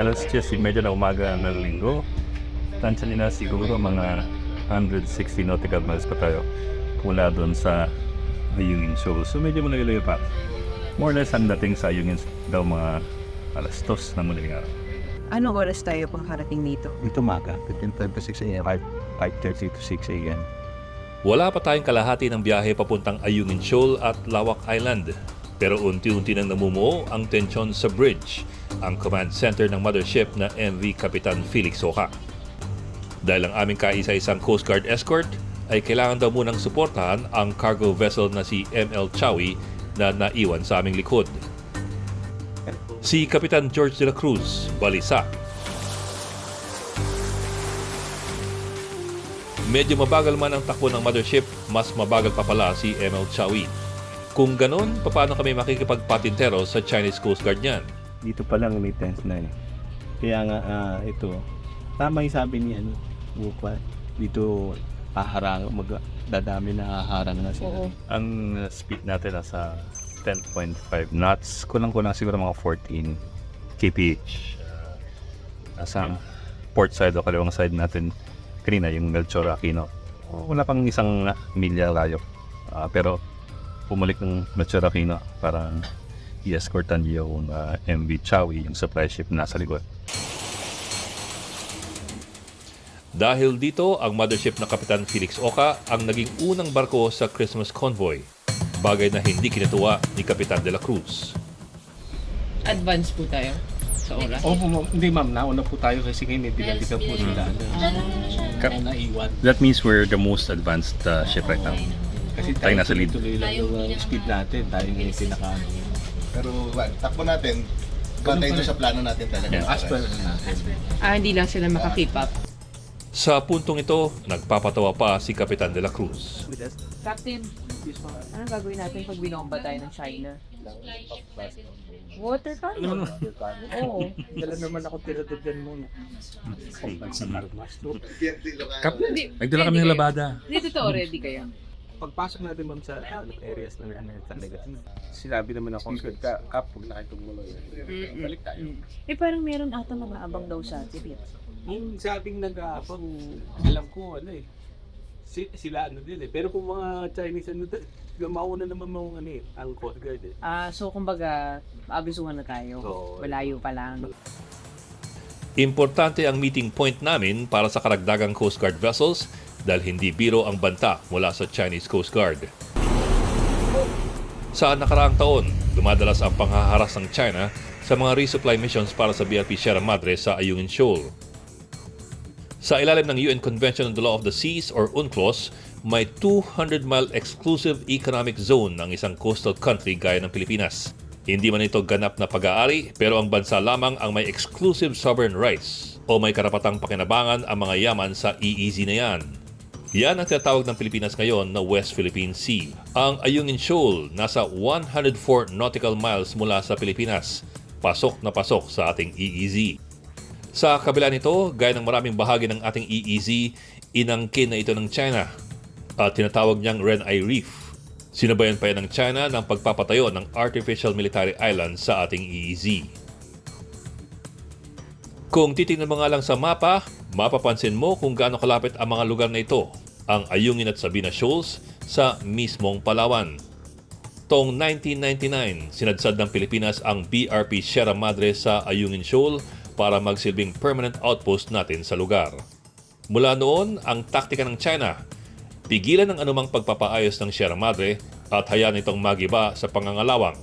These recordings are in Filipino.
alas 10 medyo na umaga ng linggo. Tansya nila siguro mga 160 nautical miles pa tayo mula doon sa Ayungin Shoal. So medyo malayo pa. More or less ang dating sa Ayungin daw mga alas 2 ng madaling araw. Anong oras tayo pangkarating dito? Dito maga, between 5 to 6 a.m. 5, 5.30 to 6 a.m. Wala pa tayong kalahati ng biyahe papuntang Ayungin Shoal at Lawak Island. Pero unti-unti nang namumuo ang tensyon sa bridge, ang command center ng mothership na MV Kapitan Felix Soka. Dahil ang aming kaisa-isang Coast Guard escort, ay kailangan daw munang suportahan ang cargo vessel na si ML Chawi na naiwan sa aming likod. Si Kapitan George de la Cruz, balisa. Medyo mabagal man ang takbo ng mothership, mas mabagal pa pala si ML Chawi. Kung ganon, paano kami makikipagpatintero sa Chinese Coast Guard niyan? Dito pa lang may tense na eh. Kaya nga, ah, ito, tama yung sabi ni ano, Bukwa, dito haharang, mag, dadami na haharang na sila. Ang uh, speed natin nasa 10.5 knots. Kulang-kulang siguro mga 14 kph. Uh, nasa port side o kaliwang side natin kanina, yung Melchor Aquino. Wala pang isang milya layo. Ah, pero pumalik ng Melchor Aquino para i-escortan yung uh, MV Chawi, yung supply ship na nasa likod. Dahil dito, ang mothership na Kapitan Felix Oka ang naging unang barko sa Christmas convoy. Bagay na hindi kinatuwa ni Kapitan de la Cruz. advance po tayo sa oras. Opo, ma'am. hindi ma'am, nauna po tayo kasi ngayon may pinalika po sila. Ka- Na naiwan. That means we're the most advanced uh, ship right now. Kasi Tayo tayo nasa lead. tuloy lang yung uh, speed natin. Tayo yung pinaka Pero well, takbo natin, bantay doon sa plano natin talaga. Yeah. as per natin. Ah, hindi lang sila makakip up. Sa puntong ito, nagpapatawa pa si Kapitan de la Cruz. Captain, anong gagawin natin pag binomba tayo ng China? Water cannon. Oo. Dala naman ako tiradagdan mo. Kap, Hindi, nagdala kami ng labada. Hindi totoo, ready kayo. Pagpasok natin ma'am sa ano, areas na ano talaga. Sinabi naman ako, ka, kap, huwag na kayo tumulo. Balik tayo. Eh parang meron ata mga abang daw sa Tibet. Yung sa ating nag-aapang, alam ko, ano eh, si, sila ano din eh. Pero kung mga Chinese ano, mauna naman mga ano eh, ang Coast Guard eh. Ah, so kumbaga, abisuhan na tayo. Oo. Malayo pa lang. Importante ang meeting point namin para sa karagdagang Coast Guard vessels dahil hindi biro ang banta mula sa Chinese Coast Guard. Sa nakaraang taon, dumadalas ang panghaharas ng China sa mga resupply missions para sa BRP Sierra Madre sa Ayungin Shoal. Sa ilalim ng UN Convention on the Law of the Seas or UNCLOS, may 200-mile exclusive economic zone ng isang coastal country gaya ng Pilipinas. Hindi man ito ganap na pag-aari, pero ang bansa lamang ang may exclusive sovereign rights o may karapatang pakinabangan ang mga yaman sa EEZ na yan. Yan ang tinatawag ng Pilipinas ngayon na West Philippine Sea. Ang Ayungin Shoal nasa 104 nautical miles mula sa Pilipinas. Pasok na pasok sa ating EEZ. Sa kabila nito, gaya ng maraming bahagi ng ating EEZ, inangkin na ito ng China at tinatawag niyang Renai Reef. Sinabayan pa yan ng China ng pagpapatayo ng artificial military island sa ating EEZ. Kung titingnan mo lang sa mapa, mapapansin mo kung gaano kalapit ang mga lugar na ito, ang Ayungin at Sabina Shoals sa mismong Palawan. Tong 1999, sinadsad ng Pilipinas ang BRP Sierra Madre sa Ayungin Shoal para magsilbing permanent outpost natin sa lugar. Mula noon, ang taktika ng China, pigilan ang anumang pagpapaayos ng Sierra Madre at hayaan itong magiba sa pangangalawang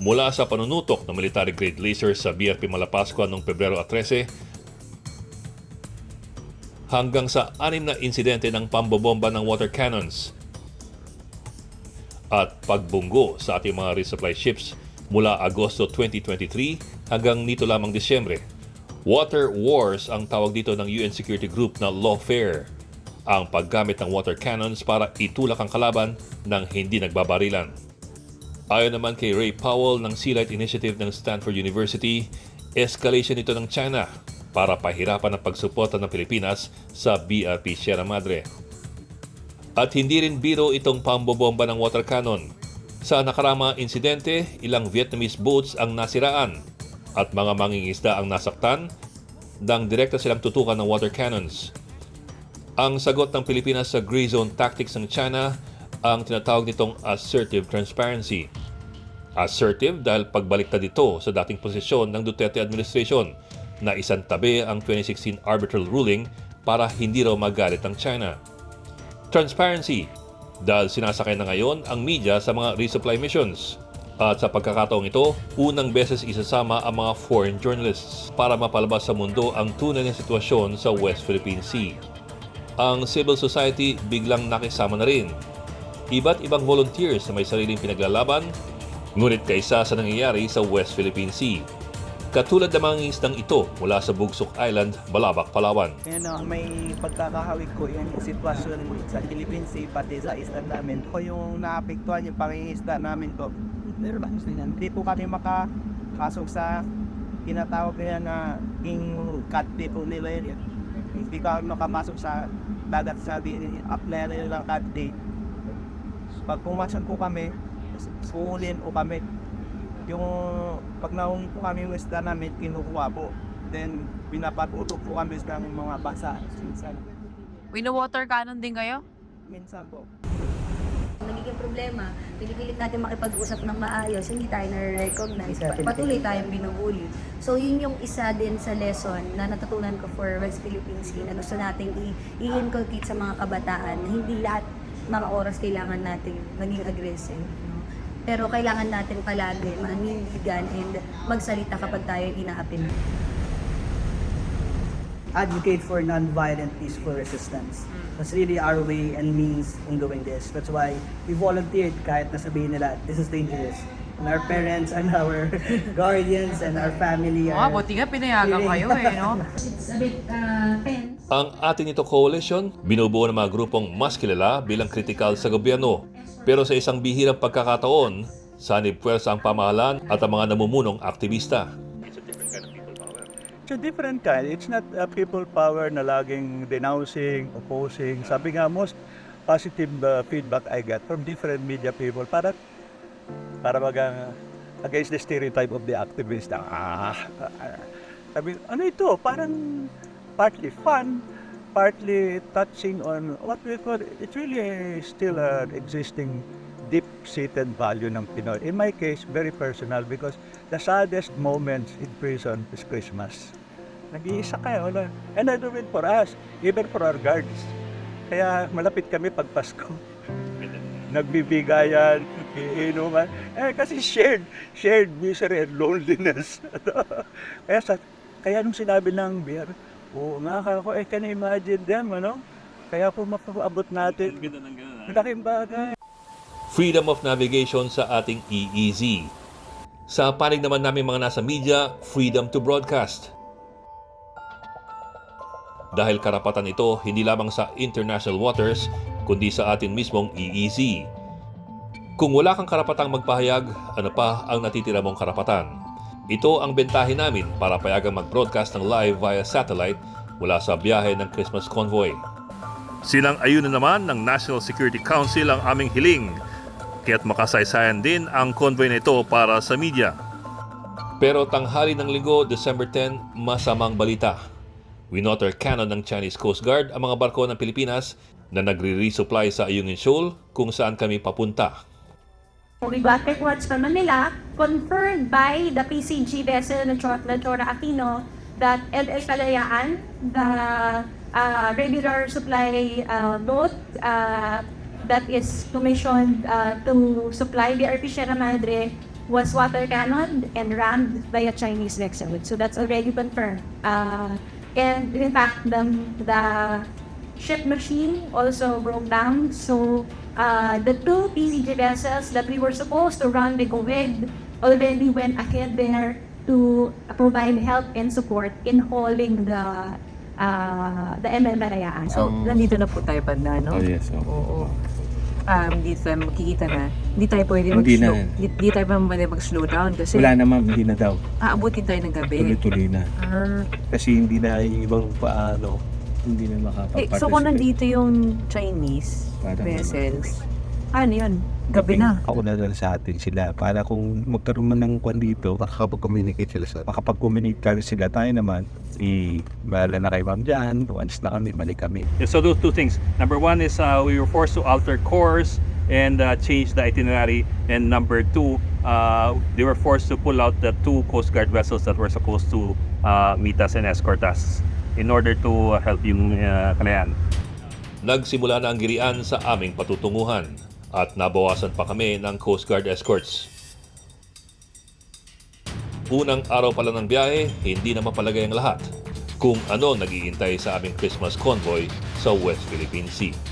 mula sa panunutok ng military grade lasers sa BRP Malapascua noong Pebrero 13 hanggang sa anim na insidente ng pambobomba ng water cannons at pagbunggo sa ating mga resupply ships mula Agosto 2023 hanggang nito lamang Disyembre. Water wars ang tawag dito ng UN Security Group na lawfare ang paggamit ng water cannons para itulak ang kalaban ng hindi nagbabarilan. Ayon naman kay Ray Powell ng Sea Light Initiative ng Stanford University, escalation ito ng China para pahirapan ang pagsuporta ng Pilipinas sa BRP Sierra Madre. At hindi rin biro itong pambobomba ng water cannon. Sa nakarama insidente, ilang Vietnamese boats ang nasiraan. at mga mangingisda ang nasaktan nang direkta silang tutukan ng water cannons. Ang sagot ng Pilipinas sa gray zone tactics ng China ang tinatawag nitong assertive transparency. Assertive dahil pagbaliktad ito sa dating posisyon ng Duterte administration na isang tabi ang 2016 arbitral ruling para hindi raw magalit ang China. Transparency dahil sinasakay na ngayon ang media sa mga resupply missions. At sa pagkakataong ito, unang beses isasama ang mga foreign journalists para mapalabas sa mundo ang tunay na sitwasyon sa West Philippine Sea. Ang civil society biglang nakisama na rin. Iba't ibang volunteers na may sariling pinaglalaban, ngunit kaisa sa nangyayari sa West Philippine Sea. Katulad ng mga isdang ito mula sa Bugsok Island, Balabac, Palawan. Yan uh, may pagkakahawig ko yung sitwasyon sa Philippine Sea pati sa isla namin. Ko yung naapektuhan yung pangingisda namin ko. Meron ba? Hindi po kami makapasok sa tinatawag nila na king cat po nila yun. Hindi kami makapasok sa dagat sa upland nila ng cat day. Pag pumasok po kami, suulin po kami. Yung pag naung po kami yung isda namin, kinukuha po. Then, pinapatutok po kami ng mga basa. Minsan, Wino-water cannon din kayo? minsan po. nagiging problema, pinipilit natin makipag-usap ng maayos, hindi tayo na-recognize, pa- patuloy tayong binubuli. So yun yung isa din sa lesson na natutunan ko for West Philippine Sea na gusto nating i- i-inculcate sa mga kabataan na hindi lahat mga oras kailangan natin maging aggressive. No? Pero kailangan natin palagi manindigan and magsalita kapag tayo inaapin. advocate for non-violent peaceful resistance. That's really our way and means in doing this. That's why we volunteered kahit nasabihin nila, this is dangerous. And our parents and our guardians and our family are... buti nga pinayagan kayo eh, no? It's a bit uh, tense. Ang atin ito coalition, binubuo ng mga grupong mas kilala bilang kritikal sa gobyerno. Pero sa isang bihirang pagkakataon, sanib puwersa ang pamahalaan at ang mga namumunong aktivista. It's a different kind. It's not a people power na laging denouncing, opposing. Sabi nga, most positive uh, feedback I get from different media people para para mag uh, against the stereotype of the activist. Ah, ah, sabi, ano ito? Parang partly fun, partly touching on what we call, it's really still an existing deep-seated value ng Pinoy. In my case, very personal because the saddest moments in prison is Christmas. Nag-iisa kayo. Wala. And I do it for us, even for our guards. Kaya malapit kami pag Pasko. Nagbibigayan, iinuman. Eh, kasi shared, shared misery and loneliness. kaya, sa, kaya nung sinabi ng beer, oo nga ako, eh, can you imagine them, ano? Kaya po mapaabot natin. Malaking bagay. Freedom of navigation sa ating EEZ. Sa panig naman namin mga nasa media, freedom to broadcast. Dahil karapatan ito hindi lamang sa international waters, kundi sa atin mismong EEZ. Kung wala kang karapatang magpahayag, ano pa ang natitira mong karapatan? Ito ang bentahin namin para payagang mag-broadcast ng live via satellite mula sa biyahe ng Christmas convoy. Silang ayunan naman ng National Security Council ang aming hiling, kaya't makasaysayan din ang convoy na ito para sa media. Pero tanghali ng linggo, December 10, masamang balita. Winotter cannon ng Chinese Coast Guard ang mga barko ng Pilipinas na nagre-resupply sa Ayungin Shoal kung saan kami papunta. Reported watch from Manila, confirmed by the PCG vessel na Chor- na Chora Aquino that LS Kalayaan, the uh, regular supply uh, boat uh, that is commissioned uh, to supply BRP Sierra Madre was water cannoned and rammed by a Chinese vessel. So that's already confirmed. Uh, and in fact, the, the ship machine also broke down. So uh, the two PVG vessels that we were supposed to rendezvous with already went ahead there to provide help and support in hauling the uh, the ML Marayaan. So, nandito na po tayo banda, no? Oh, yes. oo. Oo. Um, hindi tayo makikita na. Hindi tayo pwede mag-slow. Hindi, hindi tayo pwede mag-slow down kasi Wala naman, hindi na daw. aabutin tayo ng gabi. Tuloy-tuloy na. Ah. Kasi hindi na yung ibang paano, hindi na Eh, makapag-participate. so kung nandito yung Chinese Parang- vessels, Ano yun? Gabi na. Ako na lang sa atin sila para kung magkaroon man ng kwan dito, Makakapag-communicate sila sa makapag-communicate kami sila tayo naman. I, bahala na kay ma'am dyan. Once na kami, balik kami. So those two things. Number one is uh, we were forced to alter course and uh, change the itinerary. And number two, uh, they were forced to pull out the two Coast Guard vessels that were supposed to uh, meet us and escort us in order to help yung uh, Kanayan. Nagsimula na ang girian sa aming patutunguhan at nabawasan pa kami ng Coast Guard escorts. Unang araw pa lang ng biyahe, hindi na mapalagay ang lahat kung ano naghihintay sa aming Christmas convoy sa West Philippine Sea.